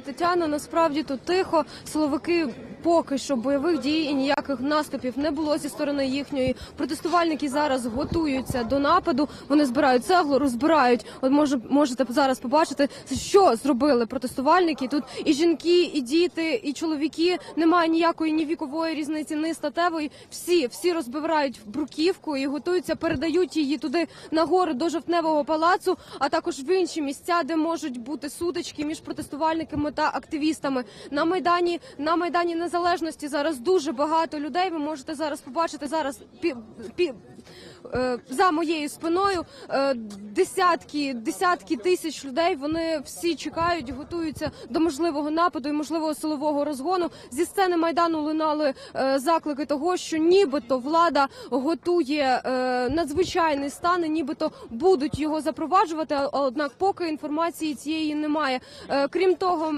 Тетяна. Насправді тут тихо. Силовики поки що бойових дій і ніяких наступів не було зі сторони їхньої. Протестувальники зараз готуються до нападу. Вони збирають цеглу, розбирають. От може можете зараз побачити, що зробили протестувальники. Тут і жінки, і діти, і чоловіки. Немає ніякої ні вікової різниці, ні статевої. Всі всі розбирають бруківку і готуються, передають її туди на гори до жовтневого палацу, а також в інші місця, де можуть бути сутички між протестувальниками та активістами. На майдані на майдані незалежності зараз дуже багато людей. Ви можете зараз побачити зараз пі, пі, за моєю спиною е, десятки, десятки тисяч людей. Вони всі чекають, готуються до можливого нападу і можливого силового розгону. Зі сцени майдану лунали е, заклики того, що нібито влада готує е, надзвичайний стан, і нібито будуть його запроваджувати. Однак, поки інформації цієї немає. Е, крім того,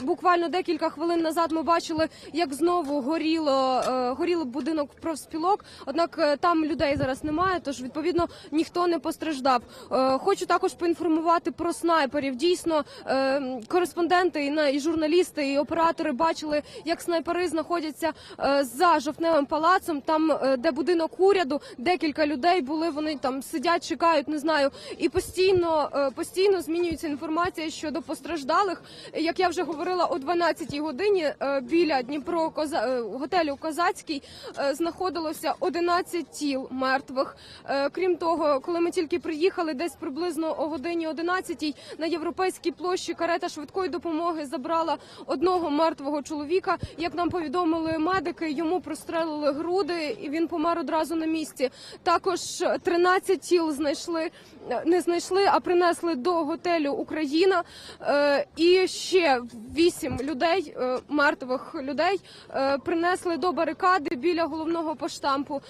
буквально декілька хвилин назад ми бачили, як знову горіло е, горіло будинок профспілок. Однак е, там людей зараз немає, тож відповідно ніхто не постраждав. Е, Хочу також поінформувати про снайперів. Дійсно, е, кореспонденти і на- і журналісти, і оператори бачили, як снайпери знаходяться е, за жовтневим палацом, там де будинок уряду, декілька людей були. Вони там сидять, чекають, не знаю, і постійно постійно змінюється інформація щодо постраждалих. Як я вже говорила, о 12-й годині біля Дніпро Коза готелю Козацький знаходилося 11 тіл мертвих. Е, Крім того, коли ми тільки приїхали, десь приблизно о годині 11-й на європейській площі карета швидкої допомоги забрала одного мертвого чоловіка. Як нам повідомили медики, йому прострелили груди, і він помер одразу на місці. Також 13 тіл знайшли не знайшли, а принесли до готелю Україна. Е, І ще 8 людей, е, мертвих людей, принесли до барикади біля головного поштампу.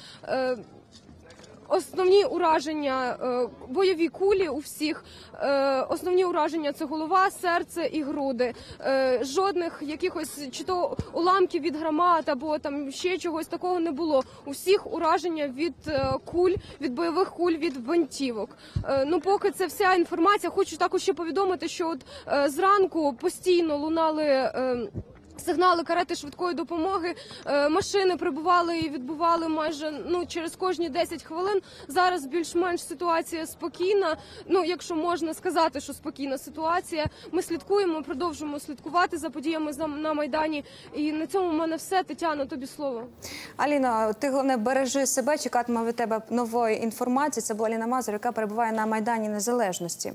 Основні ураження е, бойові кулі у всіх. Е, Основні ураження це голова, серце і груди. Е, Жодних якихось чи то уламків від гранат або там ще чогось такого не було. У всіх ураження від куль, від бойових куль, від гвинтівок. Ну, поки це вся інформація. Хочу також ще повідомити, що от зранку постійно лунали. Сигнали карети швидкої допомоги, Е, машини прибували і відбували майже ну через кожні 10 хвилин. Зараз більш-менш ситуація спокійна. Ну, якщо можна сказати, що спокійна ситуація. Ми слідкуємо, продовжуємо слідкувати за подіями на майдані. І на цьому в мене все. Тетяно, тобі слово. Аліно, ти головне бережи себе, чекатиме від тебе нової інформації. Це була Аліна Мазур, яка перебуває на Майдані Незалежності.